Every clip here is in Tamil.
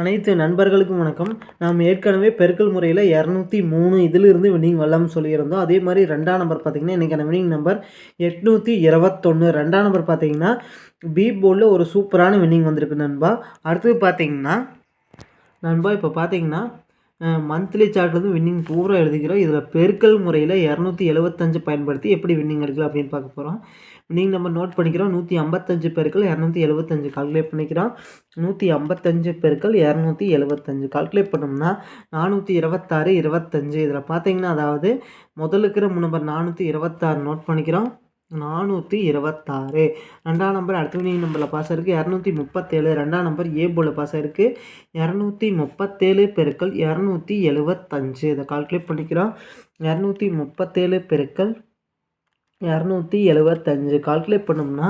அனைத்து நண்பர்களுக்கும் வணக்கம். நாம் ஏற்கனவே பெருக்கல் முறையில் இரநூத்தி மூணு இதிலிருந்து வின்னிங் வரலாம்னு சொல்லியிருந்தோம். அதே மாதிரி ரெண்டாம் நம்பர் பார்த்திங்கன்னா இன்றைக்கான வின்னிங் நம்பர் எட்நூற்றி இருபத்தொன்று ரெண்டாம் நம்பர் பார்த்திங்கன்னா பி போர்டில் ஒரு சூப்பரான வின்னிங் வந்திருக்கு நண்பா. அடுத்தது பார்த்திங்கன்னா நண்பா இப்போ பார்த்தீங்கன்னா மந்த்லி சார்ட்லேருந்து வின்னிங் பூரா எழுதிக்கிறோம் இதில் பெருக்கல் முறையில் இரநூத்தி எழுபத்தஞ்சு பயன்படுத்தி எப்படி வின்னிங் எடுக்கலாம் அப்படின்னு பார்க்க போகிறோம் வின்னிங் நம்ம நோட் பண்ணிக்கிறோம். நூற்றி ஐம்பத்தஞ்சு பெருக்கள் இரநூத்தி எழுபத்தஞ்சு கால்குலேட் பண்ணிக்கிறோம். நூற்றி ஐம்பத்தஞ்சு பெருக்கள் இரநூத்தி எழுபத்தஞ்சு கால்குலேட் பண்ணோம்னா நானூற்றி இருபத்தாறு இருபத்தஞ்சு. இதில் பார்த்தீங்கன்னா அதாவது முதலுக்கிற நம்பர் நானூற்றி இருபத்தாறு நோட் பண்ணிக்கிறோம். நானூற்றி இருபத்தாறு. ரெண்டாம் நம்பர் அடுத்த வினிங் நம்பரில் பாஸ் இருக்குது இரநூத்தி முப்பத்தேழு. ரெண்டாம் நம்பர் ஏ போல் பாஸ் இருக்குது இரநூத்தி முப்பத்தேழு பெருக்கள் இரநூத்தி எழுபத்தஞ்சு இதை கால்குலேட் பண்ணிக்கிறோம். இரநூத்தி முப்பத்தேழு பெருக்கள் இரநூத்தி எழுபத்தஞ்சு கால்குலேட் பண்ணோம்னா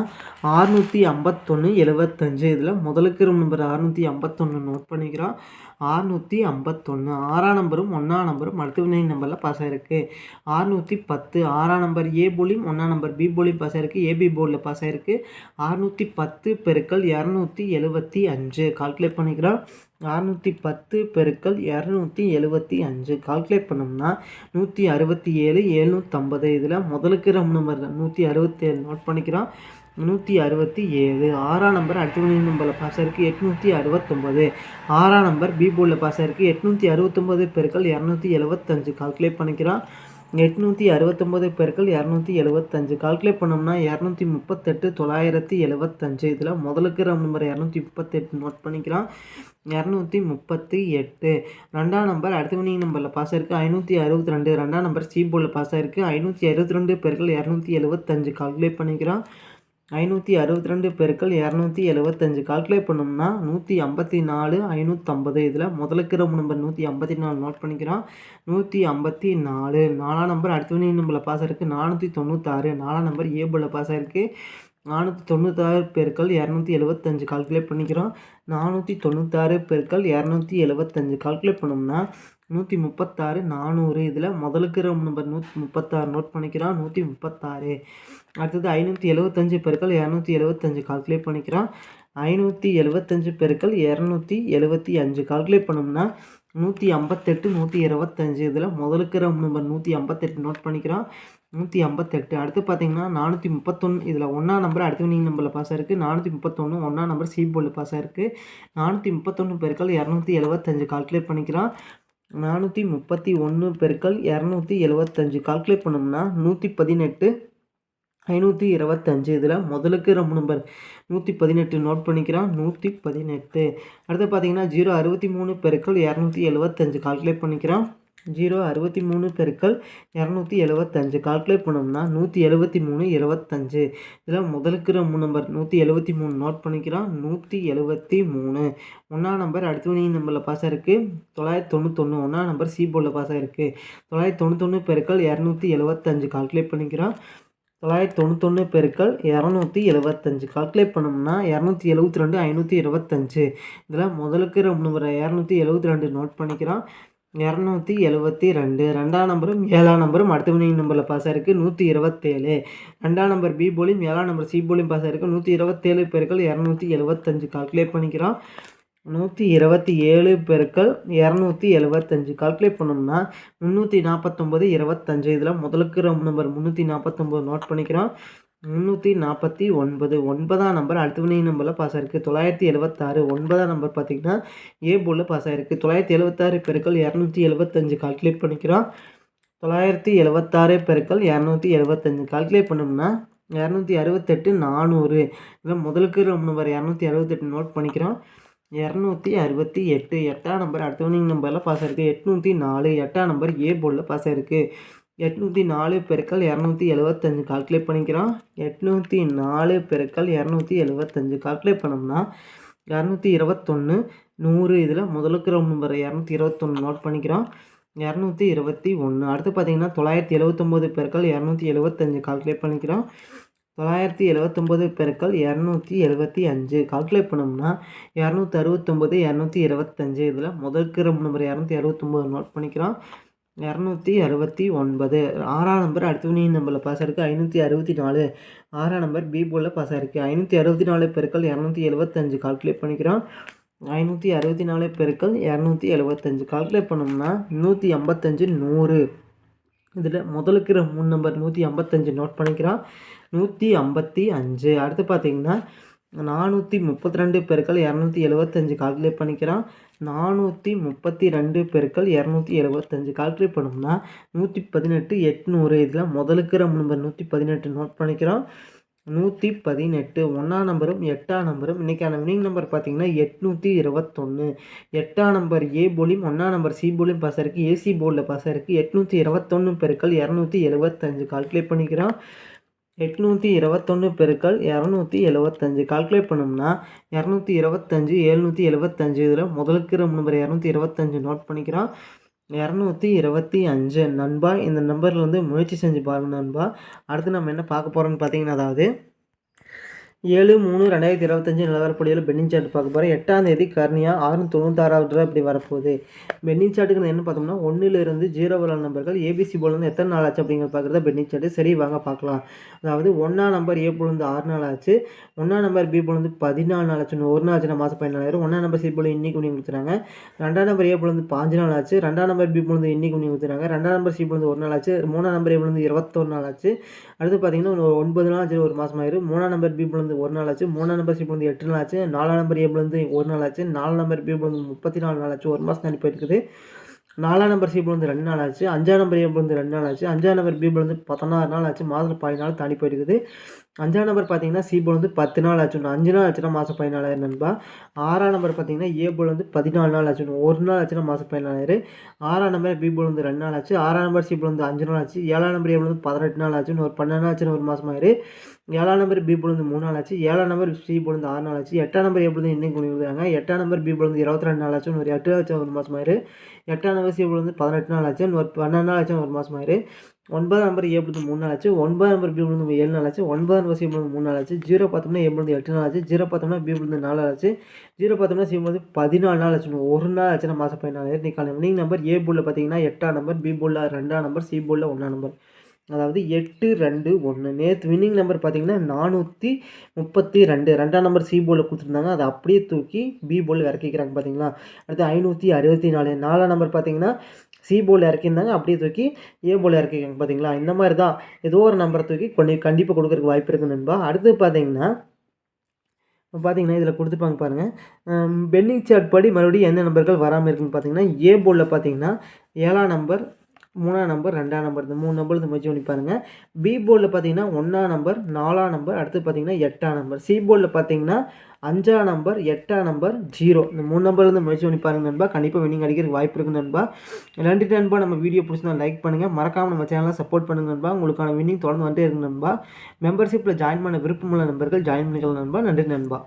ஆறுநூற்றி ஐம்பத்தொன்று எழுபத்தஞ்சு இதில் முதலுக்கு நம்பர் அறுநூற்றி ஐம்பத்தொன்று நோட் பண்ணிக்கிறோம். ஆறுநூற்றி ஐம்பத்தொன்று ஆறாம் நம்பரும் ஒன்றாம் நம்பரும் அடுத்த வினை நம்பரில் பாஸ் ஆகிருக்கு ஆறுநூற்றி பத்து. ஆறாம் நம்பர் ஏ போலியும் ஒன்றாம் நம்பர் பி போலியும் பாஸ் ஆகிருக்கு ஏபி போர்டில் பாஸ் ஆகிருக்கு அறுநூற்றி பத்து பெருக்கள் இரநூத்தி எழுபத்தி அஞ்சு. கால்குலேட் பண்ணிக்கிறோம். அறநூற்றி பத்து பெருக்கள் இரநூத்தி எழுபத்தி அஞ்சு. கால்குலேட் பண்ணோம்னா நூற்றி அறுபத்தி ஏழு எழுநூற்றம்பது இதில் முதலுக்கு ரம் நம்பர் நூற்றி அறுபத்தி ஏழு நோட் பண்ணிக்கிறோம். நூற்றி அறுபத்தி ஏழு. ஆறாம் நம்பர் அடுத்த நம்பரில் பாஸ் இருக்குது எட்நூற்றி அறுபத்தொம்பது. ஆறாம் நம்பர் பி போர்டில் பாஸ் இருக்குது எட்நூற்றி அறுபத்தொம்பது பெருக்கள் இரநூத்தி எழுபத்தஞ்சு கால்குலேட் பண்ணிக்கிறான். எட்நூற்றி அறுபத்தொம்பது பெருக்கள் இரநூத்தி எழுபத்தஞ்சு கால்குலேட் பண்ணோம்னா இரநூத்தி முப்பத்தெட்டு தொள்ளாயிரத்தி எழுபத்தஞ்சு இதில் முதலுக்கு நம்பர் இரநூத்தி முப்பத்தெட்டு நோட் பண்ணிக்கலாம் இரநூத்தி முப்பத்தி எட்டு. ரெண்டாம் நம்பர் அடுத்த மணி நம்பரில் பாஸ் ஆயிருக்கு ஐநூற்றி அறுபத்தி ரெண்டு. ரெண்டாம் நம்பர் சி போர்டில் பாஸ் ஆயிருக்கு ஐநூற்றி அறுபத்தி ரெண்டு பெருக்கள் இரநூத்தி எழுபத்தஞ்சு கால்குலேட் பண்ணிக்கிறான். ஐநூற்றி அறுபத்தி ரெண்டு பெருக்கள் இரநூத்தி எழுபத்தஞ்சு கால்குலேட் பண்ணோம்னா நூற்றி ஐம்பத்தி நாலு ஐநூற்றம்பது இதில் முதலுக்கிற நம்பர் நூற்றி ஐம்பத்தி நாலு நோட் பண்ணிக்கிறோம். நூற்றி ஐம்பத்தி நாலு. நாலாம் நம்பர் அடுத்த நம்பரில் பாஸ் ஆயிருக்கு? நானூற்றி தொண்ணூத்தாறு. நாலாம் நம்பர் ஏ போல் பாஸ் ஆயிருக்கு. நானூற்றி தொண்ணூத்தாறு பெருக்கள் இரநூத்தி எழுபத்தஞ்சு கால்குலேட் பண்ணிக்கிறோம். நானூற்றி தொண்ணூத்தாறு பெருக்கள் இரநூத்தி எழுபத்தஞ்சு கால்குலேட் பண்ணோம்னா நூற்றி முப்பத்தாறு நானூறு. இதில் முதலுக்கு நம்பர் நூற்றி முப்பத்தாறு நோட் பண்ணிக்கிறான் நூற்றி முப்பத்தாறு. அடுத்தது ஐநூற்றி எழுபத்தஞ்சு பெருக்கள் இரநூத்தி எழுபத்தஞ்சு கால்குலேட் பண்ணிக்கிறான். ஐநூற்றி எழுபத்தஞ்சு பெருக்கள் இரநூத்தி எழுபத்தி அஞ்சு கால்குலேட் பண்ணோம்னா நூற்றி ஐம்பத்தெட்டு நூற்றி இருபத்தஞ்சு. இதில் முதலுக்கு நம்பர் நூற்றி ஐம்பத்தெட்டு நோட் பண்ணிக்கிறான். நூற்றி ஐம்பத்தெட்டு. அடுத்து பார்த்தீங்கன்னா நானூற்றி முப்பத்தொன்று இதில் ஒன்றா நம்பர் அடுத்த வினிங் நம்பரில் பாஸ் ஆயிருக்கு. நானூற்றி முப்பத்தொன்று ஒன்றா நம்பர் சி போர்டில் பாஸ் ஆயிருக்கு. நானூற்றி முப்பத்தொன்று பெருக்கள் இரநூத்தி எழுபத்தஞ்சு கால்குலேட் பண்ணிக்கிறான். நானூற்றி முப்பத்தி ஒன்று பெருக்கள் இரநூத்தி எழுபத்தஞ்சு கால்குலேட் பண்ணோம்னா நூற்றி பதினெட்டு ஐநூற்றி இருபத்தஞ்சு. இதில் முதலுக்கு ரொம்ப நம்பர் நூற்றி பதினெட்டு நோட் பண்ணிக்கிறான். நூற்றி பதினெட்டு. அடுத்து பார்த்தீங்கன்னா ஜீரோ அறுபத்தி மூணு பெருக்கள் இரநூத்தி எழுபத்தஞ்சு கால்குலேட் பண்ணிக்கிறான். ஜீரோ அறுபத்தி மூணு பெருக்கள் இரநூத்தி எழுபத்தஞ்சு கால்குலேட் பண்ணோம்னா நூற்றி எழுபத்தி மூணு இருபத்தஞ்சு. இதில் முதலுக்குற மூணு நம்பர் நூற்றி எழுபத்தி மூணு. நோட் பண்ணிக்கிறான் நூற்றி எழுபத்தி மூணு. ஒன்றாம் நம்பர் அடுத்த மணி நம்பரில் பாஸ் ஆகிருக்கு தொள்ளாயிரத்தி தொண்ணூத்தொன்று ஒன்றாம் நம்பர் சி போர்டில் பாஸ் ஆகிருக்கு தொள்ளாயிரத்தி தொண்ணூத்தொன்று பெருக்கள் இரநூத்தி எழுபத்தஞ்சு கால்குலேட் பண்ணிக்கிறான் தொள்ளாயிரத்தி தொண்ணூத்தொன்று பெருக்கள் இரநூத்தி எழுபத்தஞ்சு கால்குலேட் பண்ணோம்னா இரநூத்தி எழுபத்தி ரெண்டு ஐநூற்றி இருபத்தஞ்சு. இதில் முதலுக்கு ரொம்ப இரநூத்தி எழுபத்தி ரெண்டு. நோட் பண்ணிக்கிறோம். இரநூத்தி எழுபத்தி ரெண்டு. ரெண்டாம் நம்பரும் ஏழாம் நம்பரும் அடுத்த வினிங் நம்பரில் பாஸ் ஆயிருக்கு. நூற்றி இருபத்தேழு. ரெண்டாம் நம்பர் பி போலியும் ஏழாம் நம்பர் சி போலியும் பாஸ் ஆயிருக்கு. நூற்றி இருபத்தேழு பெருக்கள் இரநூத்தி எழுபத்தஞ்சு கால்குலேட் பண்ணிக்கிறோம். நூற்றி இருபத்தி ஏழு பெருக்கள் இரநூத்தி எழுபத்தஞ்சு கால்குலேட் பண்ணோம்னா முந்நூற்றி நாற்பத்தொம்பது இருபத்தஞ்சு. இதில் முதலுக்கு நம்பர் முந்நூற்றி நாற்பத்தொம்பது நோட் பண்ணிக்கிறோம். முந்நூற்றி நாற்பத்தி ஒன்பது. ஒன்பதாம் நம்பர் அடுத்த வினை நம்பரில் பாஸ் ஆயிருக்கு. தொள்ளாயிரத்தி எழுபத்தாறு ஒன்பதாம் நம்பர் பார்த்திங்கன்னா ஏ போர்டில் பாஸ் ஆயிருக்கு. தொள்ளாயிரத்தி எழுபத்தாறு பெருக்கள் இரநூத்தி எழுபத்தஞ்சு கால்குலேட் பண்ணிக்கிறோம். தொள்ளாயிரத்தி எழுபத்தாறு பெருக்கள் இரநூத்தி எழுபத்தஞ்சு கால்குலேட் பண்ணோம்னா இரநூத்தி அறுபத்தெட்டு நானூறு. இல்லை முதலுக்கு ரொம்ப நம்பர் இரநூத்தி அறுபத்தெட்டு நோட் பண்ணிக்கிறோம். இரநூத்தி அறுபத்தி எட்டு. எட்டாம் நம்பர் அடுத்தவனிங் நம்பரில் பாஸ் ஆயிருக்கு. எட்நூற்றி நாலு. எட்டாம் நம்பர் ஏ போர்டில் பாஸ் ஆயிருக்கு. எட்நூற்றி நாலு பெருக்கள் இரநூத்தி எழுபத்தஞ்சு கால்குலேட் பண்ணிக்கிறோம். எட்நூற்றி நாலு பெருக்கள் இரநூத்தி எழுபத்தஞ்சு கால்குலேட் பண்ணோம்னா இரநூத்தி இருபத்தொன்று நூறு இதில் முதலுக்கு நம்பர் இரநூத்தி இருபத்தொன்று நோட் பண்ணிக்கிறோம். இரநூத்தி இருபத்தி ஒன்று அடுத்து பார்த்தீங்கன்னா தொள்ளாயிரத்தி எழுபத்தொம்போது பெருக்கள் இரநூத்தி எழுபத்தஞ்சு கால்குலேட் பண்ணிக்கிறோம். தொள்ளாயிரத்தி எழுபத்தொம்போது பெருக்கள் இரநூத்தி எழுபத்தி அஞ்சு கால்குலேட் பண்ணோம்னா இரநூத்தி அறுபத்தொம்பது இரநூத்தி இருபத்தஞ்சு இதில் முதல் கிரம் நம்பர் இரநூத்தி அறுபத்தொம்போது நோட் பண்ணிக்கிறோம். இரநூத்தி அறுபத்தி ஒன்பது. ஆறாம் நம்பர் அடுத்த வினி நம்பரில் பாஸ் ஆயிருக்கு. ஐநூற்றி அறுபத்தி நாலு. ஆறாம் நம்பர் பி போலில் பாஸ் ஆயிருக்கு. ஐநூற்றி அறுபத்தி நாலு பெருக்கள் இரநூத்தி எழுபத்தஞ்சு கால்குலேட் பண்ணிக்கிறோம். ஐநூற்றி அறுபத்தி நாலு பெருக்கள் இரநூத்தி எழுபத்தஞ்சு கால்குலேட் பண்ணோம்னா நூற்றி ஐம்பத்தஞ்சு நூறு. இதில் முதலுக்குற மூணு நம்பர் நூற்றி ஐம்பத்தஞ்சு நோட் பண்ணிக்கிறோம். நூற்றி ஐம்பத்தி அஞ்சு. அடுத்து பார்த்தீங்கன்னா நானூற்றி முப்பத்தி ரெண்டு பெருக்கள் இரநூத்தி எழுபத்தஞ்சு கால்குலேட் பண்ணிக்கிறோம். நானூற்றி முப்பத்தி ரெண்டு பெருக்கள் இரநூத்தி எழுபத்தஞ்சு கால்குலேட் பண்ணோம்னா நூற்றி பதினெட்டு எட்நூறு. இதில் முதலுக்கு இருக்கிற நம்பர் நூற்றி பதினெட்டு நோட் பண்ணிக்கிறோம். நூற்றி பதினெட்டு ஒன்றாம் நம்பரும் எட்டாம் நம்பரும் இன்றைக்கான வினிங் நம்பர் பார்த்தீங்கன்னா எட்நூற்றி இருபத்தொன்று எட்டாம் நம்பர் ஏ போலியும் ஒன்றாம் நம்பர் சி போலியும் பாஸ் இருக்குது ஏசி போர்டில் பாஸ் இருக்குது எட்நூற்றி இருபத்தொன்று பெருக்கள் இரநூத்தி எழுபத்தஞ்சு கால்குலேட் பண்ணிக்கிறோம். எட்நூற்றி இருபத்தொன்று பெருக்கள் இரநூத்தி எழுபத்தஞ்சு கால்குலேட் பண்ணோம்னா இரநூத்தி இருபத்தஞ்சு எழுநூற்றி எழுபத்தஞ்சு இதில் முதலுக்கு நம்பர் இரநூத்தி இருபத்தஞ்சு நோட் பண்ணிக்கிறோம். இரநூத்தி இருபத்தி அஞ்சு. நண்பா இந்த நம்பரில் வந்து முயற்சி செஞ்சு பாருங்கள் நண்பா. அடுத்து நம்ம என்ன பார்க்க போகிறோம்னு பார்த்தீங்கன்னா அதாவது ஏழு மூணு ரெண்டாயிரத்தி இருபத்தஞ்சி நிலவரப்படியில் பெண்ணிங் சார்ட் பார்க்க போகிறேன் எட்டாம் தேதி கர்னியா ஆறுநூற்றி தொண்ணூத்தாறாவது ரூபா இப்படி வரப்போகுது. பென்னிங் சார்ட்டுக்கு என்ன பார்த்தோம்னா ஒன்றிலிருந்து ஜீரோ வர நம்பர்கள் ஏபிசி போல் எத்தனை நாள் ஆச்சு அப்படிங்கிற பார்க்குறத பென்னிங் சார்ட்டு. சரி வாங்க பார்க்கலாம். அதாவது ஒன்றாம் நம்பர் ஏ போல் ஆறு நாள் ஆச்சு. ஒன்றாம் நம்பர் பி போல் வந்து பதினாலு நாள் ஆச்சு. ஒரு நாள் ஆச்சு மாதம் பதினாலாயிரம் ஒன்றாம் நம்பர் சி போல இன்னைக்கு பண்ணி கொடுத்துறாங்க. ரெண்டாம் நம்பர் ஏ போல் பாஞ்சு நாள் ஆச்சு. ரெண்டாம் நம்பர் பி போல் இன்னைக்கு பண்ணி கொடுத்துறாங்க. ரெண்டாம் நம்பர் சி போல் வந்து ஒரு நாள் ஆச்சு. மூணாம் நம்பர் ஏ போல் இருபத்தொரு நாள் ஆச்சு. அடுத்து பார்த்தீங்கன்னா ஒன்பது நாள் ஆச்சு ஒரு மாதம் ஆயிரும் மூணாம் நம்பர் பி போல் வந்து ஒரு நாள் ஆச்சு மூணாம் நம்பர் சி வந்து எட்டு நாள் ஆச்சு நாலாம் நம்பர் ஏபிள் வந்து ஒரு நாள் ஆச்சு நாலு நம்பர் பீபிள் வந்து முப்பத்தி நாலு நாள் ஆச்சு ஒரு மாதம் தாண்டி போயிருக்குது. நாலாம் நம்பர் சி வந்து ரெண்டு நாள் ஆச்சு அஞ்சாம் நம்பர் ஏபிள் வந்து ரெண்டு நாள் ஆச்சு அஞ்சாம் நம்பர் பீபிள் வந்து பதினாறு நாள் ஆச்சு மாதத்தில் பாதி நாள் தாண்டி போயிருக்குது. அஞ்சாம் நம்பர் பார்த்தீங்கன்னா சி போல் வந்து பத்து நாள் ஆச்சு அஞ்சு நாள் ஆச்சுன்னா மாதம் பதினாலாயிரம் நண்பா ஆறாம் நம்பர் பார்த்தீங்கன்னா ஏ போல் வந்து பதினாலு நாள் ஆச்சு ஒரு நாள் ஆச்சுன்னா மாதம் பதினாலாயிரம் ஆறாம் நம்பர் பி போல் வந்து ரெண்டு நாள் ஆச்சு ஆறாம் நம்பர் சி போல் வந்து அஞ்சு நாள் ஆச்சு ஏழாம் நம்பர் ஏ போல் வந்து பதினெட்டு நாள் ஆச்சு ஒரு பன்னெண்டு ஆச்சுன்னு ஒரு மாதம் ஆயிரு ஏழாம் நம்பர் பி போல் வந்து மூணு நாள் ஆச்சு ஏழாம் நம்பர் சி போல் வந்து ஆறு நாள் ஆச்சு எட்டாம் நம்பர் ஏ போல் வந்து இன்னும் கொண்டு வந்துருக்காங்க எட்டாம் நம்பர் பி போல் வந்து இருபத்தி ரெண்டு நாள் ஆச்சு ஒரு எட்டு ஆச்சு ஒரு மாதம் ஆயிரு எட்டாம் நம்பர் சி போல் வந்து பதினெட்டு நாள் ஆச்சு ஒரு பன்னெண்டு நாள் ஆச்சு ஒரு மாதம் ஆயிரு ஒன்பதாம் நம்பர் ஏ பிளந்து மூணு நாள் ஆச்சு. ஒன்பதாம் நம்பர் பி பிடிந்து ஏழு நாள் ஆச்சு. ஒன்பதாம் நம்பர் சி பிடிந்து மூணு நாள் ஆச்சு. ஜீரோ பார்த்தோம்னா ஏ பிடிந்து எட்டு நாள் ஆச்சு. ஜீரோ பார்த்தோம்னா பி பிடிந்து நாலு நாள் ஆச்சு. ஜீரோ பார்த்தோம்னா சி பிடிந்து பதினாலு நாள் ஆச்சு ஒரு நாள் ஆச்சுன்னா மாதம் பதினாலு. இன்னைக்கு நீங்கள் நம்பர் ஏ போலில் பார்த்தீங்கன்னா எட்டாம் நம்பர் பி போலில் ரெண்டாம் நம்பர் சி போலில் ஒன்றாம் நம்பர் அதாவது எட்டு ரெண்டு ஒன்று நேற்று வின்னிங் நம்பர் பார்த்தீங்கன்னா நானூற்றி முப்பத்தி ரெண்டு. ரெண்டாம் நம்பர் சி போலில் கொடுத்துருந்தாங்க. அதை அப்படியே தூக்கி பி போல் இறக்கிக்கிறாங்க பார்த்தீங்களா? அடுத்து ஐநூற்றி அறுபத்தி நாலு. நாலாம் நம்பர் பார்த்தீங்கன்னா சி போல் இறக்கியிருந்தாங்க. அப்படியே தூக்கி ஏ போல் இறக்கிக்கிறாங்க பார்த்தீங்களா? இந்த மாதிரி தான். ஏதோ ஒரு நம்பரை தூக்கி கொஞ்சம் கண்டிப்பாக கொடுக்குறதுக்கு வாய்ப்பு இருக்குது நண்பா. அடுத்து பார்த்தீங்கன்னா பார்த்தீங்கன்னா இதில் கொடுத்துருப்பாங்க பாருங்கள் பென்னிங் சார்ட் படி மறுபடியும் எந்த நம்பர்கள் வராமல் இருக்குன்னு பார்த்தீங்கன்னா ஏ போலில் பார்த்தீங்கன்னா ஏழாம் நம்பர் மூணாம் நம்பர் ரெண்டாம் நம்பர் இந்த மூணு நம்பர் இந்த முயற்சி பண்ணி பாருங்கள் பி போர்டில் பார்த்தீங்கன்னா ஒன்றாம் நம்பர் நாலாம் நம்பர் அடுத்து பார்த்தீங்கன்னா எட்டாம் நம்பர் சி போர்டில் பார்த்தீங்கன்னா அஞ்சாம் நம்பர் எட்டாம் நம்பர் ஜீரோ இந்த மூணு நம்பர்லேருந்து முயற்சி பண்ணி பாருங்கள் நண்பா. கண்டிப்பாக வினிங் அடிக்கிறதுக்கு வாய்ப்பு இருக்குது நண்பா. நன்றி நண்பா. நம்ம வீடியோ பிடிச்சிருந்தா லைக் பண்ணுங்கள் மறக்காமல் நம்ம சேனலை சப்போர்ட் பண்ணுங்க நண்பா. உங்களுக்கான வினிங் தொடர்ந்து வந்துட்டே இருக்கு நண்பா. மெம்பர்ஷிப்பில் ஜாயின் பண்ண விருப்பமுள்ள நண்பர்கள் ஜாயின் பண்ணிக்கலாம் நண்பா. நன்றி நண்பா.